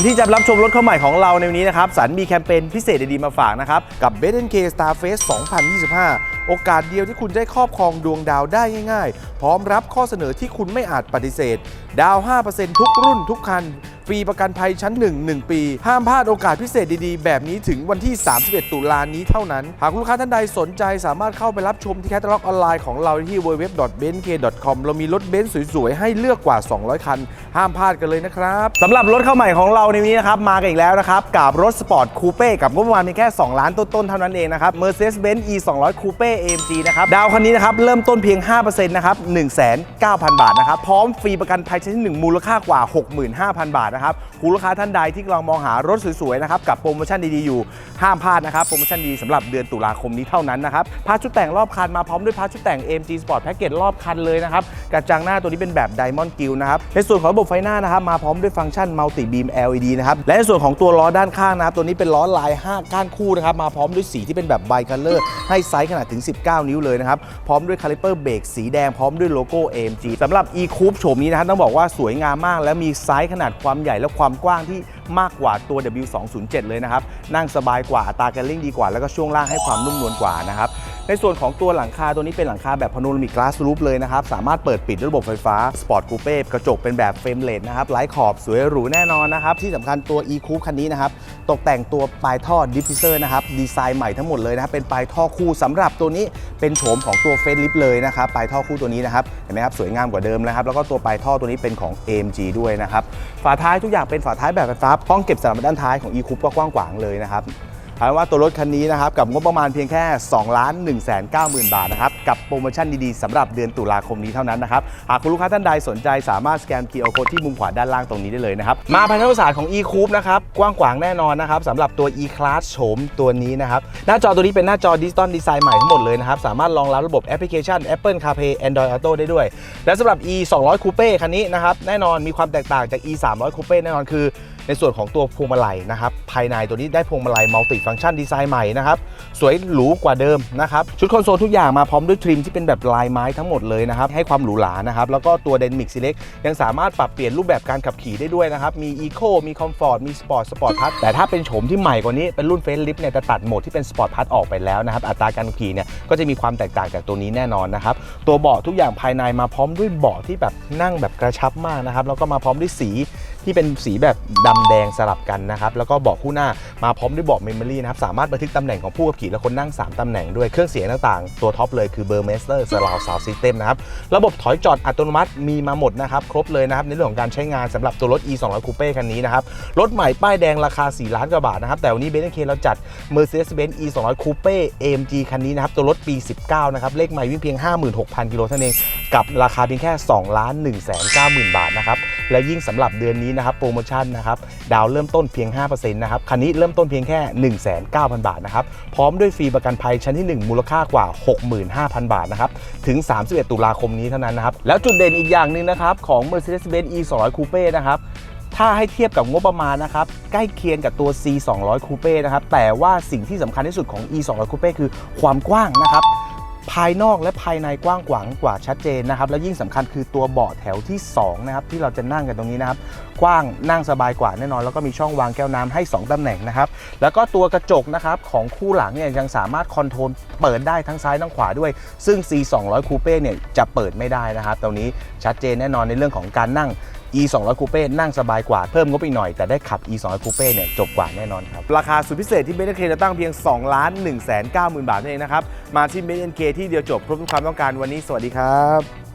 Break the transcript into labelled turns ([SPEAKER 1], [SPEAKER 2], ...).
[SPEAKER 1] อนที่จะรับชมรถเข้าใหม่ของเราในวันนี้นะครับสันมีแคมเปญพิเศษดีๆมาฝากนะครับ กับ b e t k Star Face 2025 โอกาสเดียวที่คุณได้ครอบครองดวงดาวได้ง่ายๆ พร้อมรับข้อเสนอที่คุณไม่อาจปฏิเสธ ดาว 5%ทุกรุ่นทุกคัน รีประกันภัยชั้น 1 1 ปี ห้ามพลาดโอกาสพิเศษดีๆ แบบนี้ถึงวันที่ 31 ตุลานี้เท่านั้น หากลูกค้าท่านใดสนใจสามารถเข้าไปรับชมที่แคตตาล็อกออนไลน์ของเราที่ www.benk.com เรามีรถเบนซ์สวยๆ ให้เลือกกว่า 200 คัน ห้ามพลาดกันเลยนะครับสำหรับรถเข้าใหม่ของเราในวันนี้นะครับ มากันอีกแล้วนะครับ กับรถสปอร์ตคูเป้กับงบประมาณเพียงแค่ 2 ล้านต้นๆเท่านั้นเองนะครับ Mercedes-Benz E 2 0 0 Coupe AMG นะครับ ดาวคันนี้นะครับ เริ่มต้นเพียง 5%นะครับ 1,900บาทนะครับ พร้อมฟรีประกันภัยชั้นที่หนึ่งมูลค่ากว่า 65,000 บาทนะครับคุณลูกค้าท่านใดที่กำลังมองหารถสวยๆนะครับกับโปรโมชั่นดีๆอยู่ห้ามพลาดนะครับโปรโมชั่นดีสำหรับเดือนตุลาคมนี้เท่านั้นนะครับพาชุดแต่งรอบคันมาพร้อมด้วยพาชุดแต่ง AMG Sport Package รอบคันเลยนะครับกระจังหน้าตัวนี้เป็นแบบ Diamond Grill นะครับในส่วนของระบบไฟหน้านะครับมาพร้อมด้วยฟังก์ชัน Multi Beam LED นะครับและในส่วนของตัวล้อด้านข้างนะครับตัวนี้เป็นล้อลาย 5 ก้านคู่นะครับมาพร้อมด้วยสีที่เป็นแบบ Bi Color ให้ไซส์ขนาดถึง 19 นิ้วเลยนะครับพร้อมด้วยคาลิเปอร์เบรกสีแดงพร้อมด้วยโลโก้ AMG สำหรับ E Coupe โฉมนี้นะครับต้องบอกว่าสวยงามมาก และมีไซส์ขนาดความใหญ่และความกว้างที่มากกว่าตัว W207 เลยนะครับ นั่งสบายกว่าอัตราการเร่งดีกว่า แล้วก็ช่วงล่างให้ความนุ่มนวลกว่านะครับ ในส่วนของตัวหลังคาตัวนี้เป็นหลังคาแบบพาโนรามิก glass roof เลยนะครับ สามารถเปิดปิดด้วยระบบไฟฟ้า Sport Coupe กระจกเป็นแบบเฟรมเลสนะครับไร้ขอบสวยหรูแน่นอนนะครับ ที่สำคัญตัว e c o u p คันนี้นะครับ ตกแต่งตัวปลายท่อ diffuser นะครับ ดีไซน์ใหม่ทั้งหมดเลยนะครับ เป็นปลายท่อคู่สำหรับตัวนี้เป็นโฉมของตัวเฟ e ลิฟเลยนะครับ ปลายท่อคู่ตัวนี้นะครับ เห็นไหมครับ สวยงามกว่าเดิมนะครับ แล้วก็ตัวปลายท่อตัวนี้เป็นของ AMG ด้วยนะครับ ฝาท้ายทุกอย่างเป็นฝาท้ายแบบไฟฟ้าห้องเก็บสำหรับด้านท้ายของ e c o u p ก็กว้างขวางเลยนะครับ เอาเป็นว่าตัวรถคันนี้นะครับกับงบประมาณเพียงแค่2ล้าน1 9 0 0 0 0 บาทนะครับกับโปรโมชั่นดีๆสำหรับเดือนตุลาคมนี้เท่านั้นนะครับหากคุณลูกค้าท่านใดสนใจสามารถสแกน QR Code ที่มุมขวาด้านล่างตรงนี้ได้เลยนะครับมาภายในศาสตร์ของ e coupe นะครับกว้างขวางแน่นอนนะครับสำหรับตัว e class โฉมตัวนี้นะครับหน้าจอตัวนี้เป็นหน้าจอดิจิตอลดีไซน์ใหม่ทั้งหมดเลยนะครับสามารถรองรับระบบแอปพลิเคชัน Apple CarPlay Android Auto ได้ด้วย และสำหรับ e 200 coupe คันนี้นะครับแน่นอนมีความแตกต่างจาก e 300 coupe แน่นอนคือ ในส่วนของตัวพวงมาลัยนะครับภายในตัวนี้ได้พวงมาลัยมัลติฟัง c t ชันดีไซน์ใหม่นะครับ สวยหรูกว่าเดิมนะครับ ชุดคอนโซลทุกอย่างมาพร้อมด้วยทริมที่เป็นแบบลายไม้ทั้งหมดเลยนะครับ ให้ความหรูหรานะครับ แล้วก็ตัว Dynamic Select ยังสามารถปรับเปลี่ยนรูปแบบการขับขี่ได้ด้วยนะครับ มี Eco มี Comfort มี Sport Sport Plus แต่ถ้าเป็นโฉมที่ใหม่กว่านี้เป็นรุ่นเฟ e ลิฟเนี่ยจะตัดโหมดที่เป็น Sport Plus ออกไปแล้วนะครับอัตราการขับขี่เนี่ยก็จะมีความแตกต่างจากตัวนี้แน่นอนนะครับตัวเบาะทุกอย่างภายในมาพร้อมด้วยเบาะที่แบบนั่งแบบกระชับมากนะครับแล้วก็มาพร้อมด้วยสีที่เป็นสีแบบดำแดงสลับกันนะครับแล้วก็เบาะคู่หน้า มาพร้อมด้วยเบาะเมมโมรี่นะครับ สามารถบันทึกตำแหน่งของผู้ขับขี่และคนนั่ง 3 ตำแหน่งด้วยเครื่องเสียงต่างๆ ตัวท็อปเลยคือเบอร์เมสเตอร์สลาวซาวซิสเต็มนะครับ ระบบถอยจอดอัตโนมัติมีมาหมดนะครับ ครบเลยนะครับ ในเรื่องของการใช้งานสำหรับตัวรถ e 2 0 0 Coupe คันนี้นะครับ รถใหม่ป้ายแดงราคา 4 ล้านกว่าบาทนะครับ แต่วันนี้เบนซ์เคเราจัด Mercedes-Benz e 2 0 0 Coupe AMG คันนี้นะครับตัวรถปี 19 นะครับเลขใหม่วิ่งเพียง 56,000กิโลเท่านั้นเองกับราคาเพียงแค่2ล้าน1 9 0 0 0 0 บาทนะครับและยิ่งสำหรับเดือนนี้นะครับโปรโมชั่นนะครับดาวเริ่มต้นเพียง5%นะครับคันนี้เริ่มต้นเพียงแค่ 19,000 บาทนะครับ พร้อมด้วยฟรีประกันภัยชั้นที่ 1 มูลค่ากว่า 65,000 บาทนะครับ ถึง 31 ตุลาคมนี้เท่านั้นนะครับ แล้วจุดเด่นอีกอย่างหนึ่งนะครับ ของ Mercedes-Benz E 2 0 0 Coupe นะครับถ้าให้เทียบกับงบประมาณนะครับ ใกล้เคียงกับตัว C 2 0 0 Coupe นะครับ แต่ว่าสิ่งที่สำคัญที่สุดของ E 2 0 0 Coupe คือความกว้างนะครับ ภายนอกและภายในกว้างขวางกว่าชัดเจนนะครับ และยิ่งสำคัญคือตัวเบาะแถวที่2นะครับที่เราจะนั่งกันตรงนี้นะครับกว้างนั่งสบายกว่าแน่นอน แล้วก็มีช่องวางแก้วน้ำให้ 2ตำแหน่งนะครับ แล้วก็ตัวกระจกนะครับของคู่หลังเนี่ยยังสามารถคอนโทรลเปิดได้ทั้งซ้ายทั้งขวาด้วย ซึ่ง C 2 0 0 Coupe เนี่ยจะเปิดไม่ได้นะครับตรงนี้ชัดเจนแน่นอนในเรื่องของการนั่ง E 2 0 0 Coupe นั่งสบายกว่าเพิ่มงบอีกหน่อย แต่ได้ขับ E 2 0 0 Coupe เนี่ยจบกว่าแน่นอนครับ ราคาสุดพิเศษที่เบนเคจะตั้งเพียง2ล้าน1 9 0 0 0 0 บาทนั่นเองนะครับ มาที่เบนเคที่เดียวจบครบทุกความต้องการวันนี้สวัสดีครับ